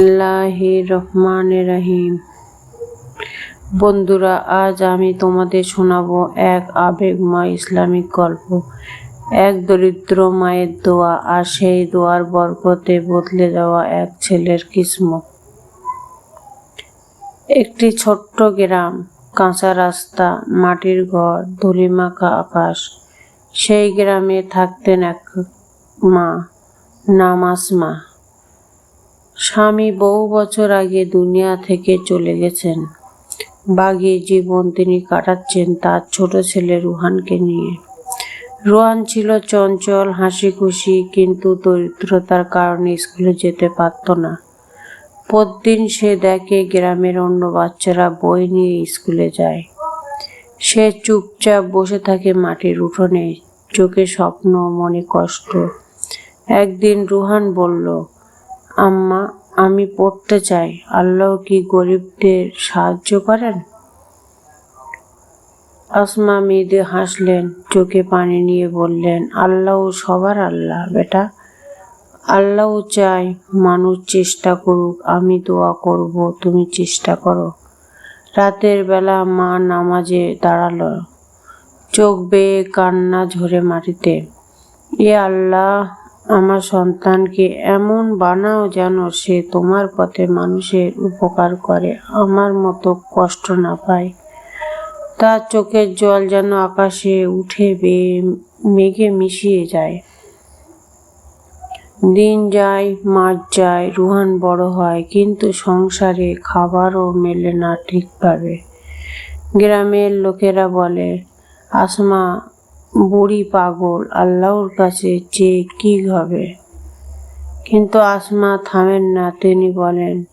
রহমান রহিম বন্ধুরা, আজ আমি তোমাদের শোনাবো এক আবেগময় ইসলামিক গল্প। এক দরিদ্র মায়ের দোয়া আর সেই দোয়ার বরকতে বদলে যাওয়া এক ছেলের কিসমত। একটি ছোট্ট গ্রাম, কাঁচা রাস্তা, মাটির ঘর, ধুলিমাখা আকাশ। সেই গ্রামে থাকতেন এক মা, নামাজ মা। স্বামী বহু বছর আগে দুনিয়া থেকে চলে গেছেন। বাগি জীবন তিনি কাটাচ্ছেন তার ছোট ছেলে রুহানকে নিয়ে। রুহান ছিল চঞ্চল হাসি খুশি কিন্তু দরিদ্রতার কারণে স্কুলে যেতে পারত না। প্রতিদিন সে দেখে গ্রামের অন্য বাচ্চারা বই নিয়ে স্কুলে যায়। সে চুপচাপ বসে থাকে মাটির উঠোনে। চোখে স্বপ্ন, মনে কষ্ট। একদিন রুহান বলল আম্মা, আমি পড়তে চাই। আল্লাহ কি গরিবদের সাহায্য করেন? আসমা মেয়েদের হাসলেন, চোখে পানি নিয়ে বললেন, আল্লাহ সবার আল্লাহ, বেটা। আল্লাহ চাই মানুষ চেষ্টা করুক, আমি দোয়া করব, তুমি চেষ্টা করো। রাতের বেলা মা নামাজে দাঁড়াল, চোখ বেয়ে কান্না ঝরে মাটিতে। এ আল্লাহ আমার সন্তানকে এমন বানাও যেন সে তোমার পথে মানুষের উপকার করে, আমার মতো কষ্ট না পায়। তার চোখের জল যেন আকাশে উঠে বেয়ে মেঘে মিশিয়ে যায়। দিন যায়, মাস যায়, রুহান বড় হয়, কিন্তু সংসারে খাবারও মেলে না ঠিকভাবে। গ্রামের লোকেরা বলে, আসমা বুড়ি পাগল, আল্লাহর কাছে চেয়ে কি হবে? কিন্তু আসমা থামেন না, তিনি বলেন,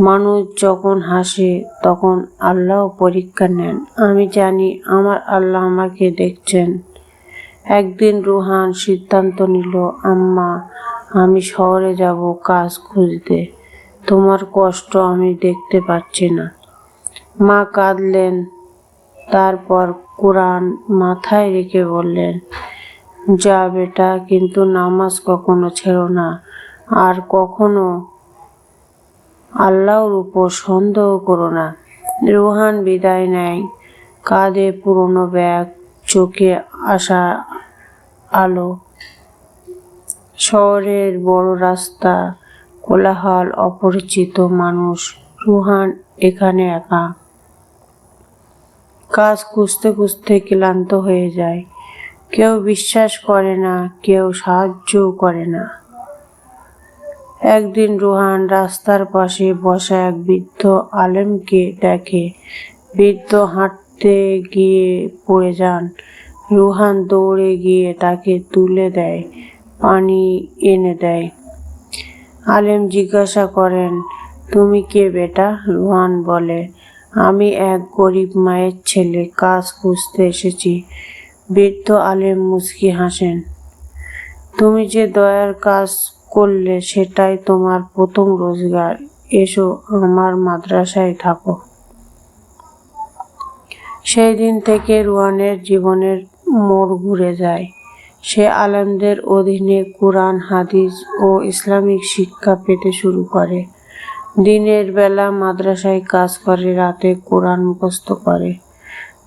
মানুষ যখন হাসে, তখন আল্লাহ পরীক্ষা নেন। আমি জানি আমার আল্লাহ আমাকে দেখছেন। একদিন রুহান সিদ্ধান্ত নিল, আম্মা, আমি শহরে যাব কাজ খুঁজতে। তোমার কষ্ট আমি দেখতে পাচ্ছি না। মা কাঁদলেন তারপর কোরআন মাথায় রেখে বললেন, যা বেটা, কিন্তু নামাজ কখনো ছেড়ো না। আর কখনো আল্লাহর উপর সন্দেহ করো না। রুহান বিদায় নেয়। কাঁধে পুরনো ব্যাগ, চোখে আসা আলো। শহরের বড় রাস্তা, কোলাহল, অপরিচিত মানুষ। রুহান এখানে একা। কাজ খুঁজতে খুঁজতে ক্লান্ত হয়ে যায়। কেউ বিশ্বাস করে না, কেউ সাহায্যও করে না। একদিন রুহান রাস্তার পাশে বসা এক বৃদ্ধ আলেমকে দেখে। বৃদ্ধ হাঁটতে গিয়ে পড়ে যান। রুহান দৌড়ে গিয়ে তাকে তুলে দেয়, পানি এনে দেয়। আলেম জিজ্ঞাসা করেন, তুমি কে বেটা? রুহান বলে আমি এক গরিব মায়ের ছেলে, কাজ খুঁজতে এসেছি। বৃদ্ধ আলেম মুচকি হাসেন, তুমি যে দয়ার কাজ করলে সেটাই তোমার প্রথম রোজগার, এসো আমার মাদ্রাসায় থাকো। সেই দিন থেকে রুয়ানের জীবনের মোড় ঘুরে যায়। সে আলেমদের অধীনে কোরআন, হাদিস ও ইসলামিক শিক্ষা পেতে শুরু করে। দিনের বেলা মাদ্রাসায় কাজ করে, রাতে কোরআন মুখস্থ করে।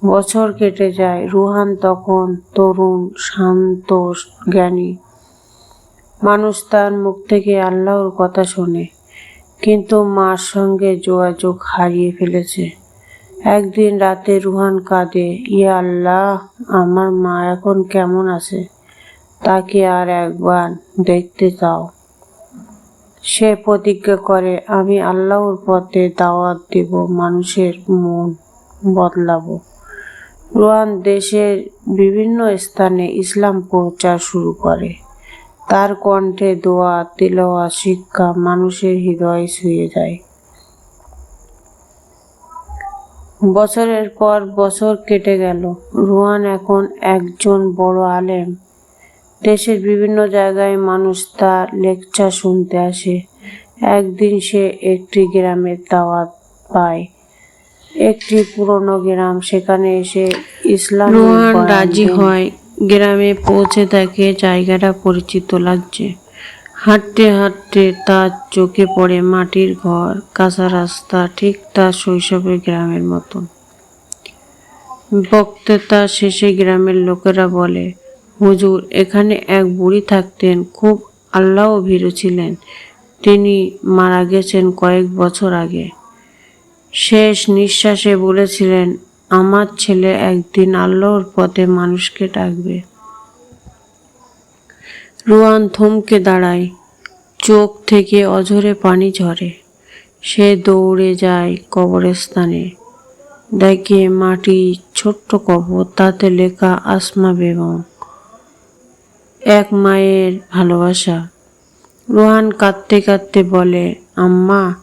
বছর কেটে যায়, রুহান তখন তরুণ, শান্ত, জ্ঞানী। মানুষ তার মুখ থেকে আল্লাহর কথা শোনে, কিন্তু মার সঙ্গে যোগাযোগ হারিয়ে ফেলেছে। একদিন রাতে রুহান কাঁদে, ইয়া আল্লাহ, আমার মা এখন কেমন আছে? তাকে আর একবার দেখতে চাও। সে প্রতিজ্ঞা করে, আমি আল্লাহর পথে দাওয়াত দেব, মানুষের মন বদলাবো। রোয়ান দেশের বিভিন্ন স্থানে ইসলাম প্রচার শুরু করে। তার কণ্ঠে দোয়া, তিলওয়া, শিক্ষা মানুষের হৃদয় ছুঁয়ে যায়। বছরের পর বছর কেটে গেল। রুহান এখন একজন বড় আলেম। দেশের বিভিন্ন জায়গায় মানুষ তার লেকচার শুনতে আসে। একদিন সে একটি গ্রামের দাওয়াত পায়। একটি পুরনো গ্রাম সেখানে এসে ইসলাম রোহান রাজি হয়। গ্রামে পৌঁছে দেখে জায়গাটা পরিচিত লাগছে। হাঁটতে হাঁটতে তার চোখে পড়ে মাটির ঘর কাঁচা রাস্তা ঠিক তার শৈশবের গ্রামের মতন। বক্তৃতা শেষে গ্রামের লোকেরা বলে হুজুর, এখানে এক বুড়ি থাকতেন, খুব আল্লাহ ভীরু ছিলেন। তিনি মারা গেছেন কয়েক বছর আগে। শেষ নিঃশ্বাসে বলেছিলেন, আমার ছেলে একদিন আল্লাহর পথে মানুষকে ডাকবে। রুয়ান থমকে দাঁড়ায়, চোখ থেকে অঝরে পানি ঝরে। সে দৌড়ে যায় কবরস্থানে। দেখে মাটি ছোট্ট কবর, তাতে লেখা আসমা বেগম। এক মায়ের ভালোবাসা। রোহান কাঁদতে কাঁদতে বলে, আম্মা,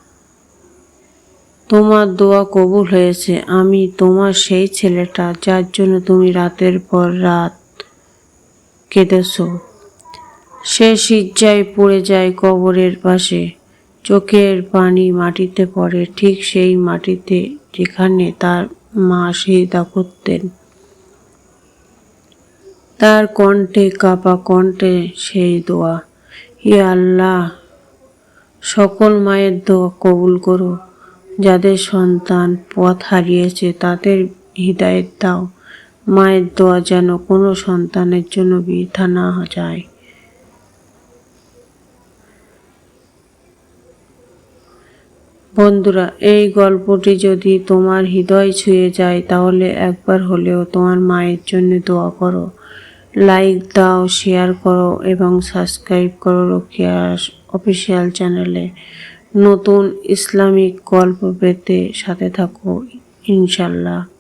তোমার দোয়া কবুল হয়েছে। আমি তোমার সেই ছেলেটা যার জন্য তুমি রাতের পর রাত কেঁদেছ। সে সিজ্জায় পড়ে যায় কবরের পাশে। চোখের পানি মাটিতে পড়ে। ঠিক সেই মাটিতে যেখানে তার মা সিজদা করতেন। তার কণ্ঠে কাপা কণ্ঠে সেই দোয়া, হে আল্লাহ, সকল মায়ের দোয়া কবুল করো, যাদের সন্তান পথ হারিয়েছে তাদের হৃদায়ত দাও, মায়ের দোয়া যেন কোনো সন্তানের জন্য বৃথা না যায়। বন্ধুরা, এই গল্পটি যদি তোমার হৃদয় ছুঁয়ে যায় তাহলে একবার হলেও তোমার মায়ের জন্য দোয়া করো। লাইক দাও, শেয়ার করো এবং সাবস্ক্রাইব করো রোকিয়া অফিসিয়াল চ্যানেলে। নতুন ইসলামিক গল্প পেতে সাথে থাকো, ইনশাল্লাহ।